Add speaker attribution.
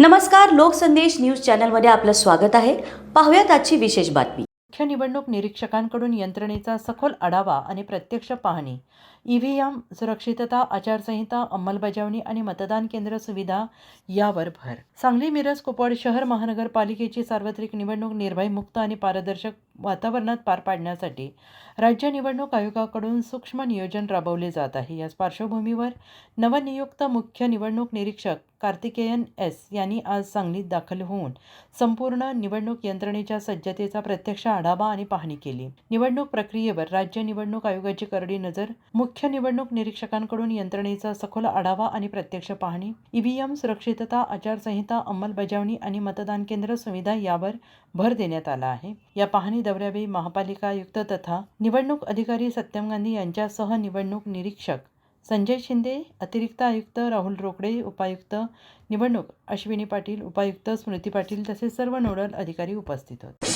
Speaker 1: नमस्कार लोकसंदेश न्यूज चॅनलमध्ये आपलं स्वागत आहे. पाहूयात आजची विशेष बातमी.
Speaker 2: मुख्य निवडणूक निरीक्षकांकडून यंत्रणेचा सखोल आढावा आणि प्रत्यक्ष पाहणी. ईव्हीएम सुरक्षितता आचारसंहिता अंमलबजावणी आणि मतदान केंद्र सुविधा यावर भर. सांगली मिरज कुपवाड शहर महानगरपालिकेची सार्वत्रिक निवडणूक निर्भय मुक्त आणि पारदर्शक वातावरणात पार पाडण्यासाठी राज्य निवडणूक आयोगाकडून सूक्ष्म नियोजन राबवले जात आहे. याच पार्श्वभूमीवर नवनियुक्त मुख्य निवडणूक निरीक्षक कार्तिकेयन एस यांनी आज सांगलीत दाखल होऊन संपूर्ण निवडणूक यंत्रणेच्या सज्जतेचा प्रत्यक्ष आढावा आणि पाहणी केली. निवडणूक प्रक्रियेवर राज्य निवडणूक आयोगाची करडी नजर मुख्य निवडणूक निरीक्षकांकडून यंत्रणेचा सखोल आढावा आणि प्रत्यक्ष पाहणी ईव्हीएम सुरक्षितता आचारसंहिता अंमलबजावणी आणि मतदान केंद्र सुविधा यावर भर देण्यात आला आहे. या पाहणी दौऱ्यावेळी महापालिका आयुक्त तथा निवडणूक अधिकारी सत्यम गांधी यांच्यासह निवडणूक निरीक्षक संजय शिंदे अतिरिक्त आयुक्त राहुल रोकडे उपायुक्त निवडणूक अश्विनी पाटील उपायुक्त स्मृती पाटील तसेच सर्व नोडल अधिकारी उपस्थित होते.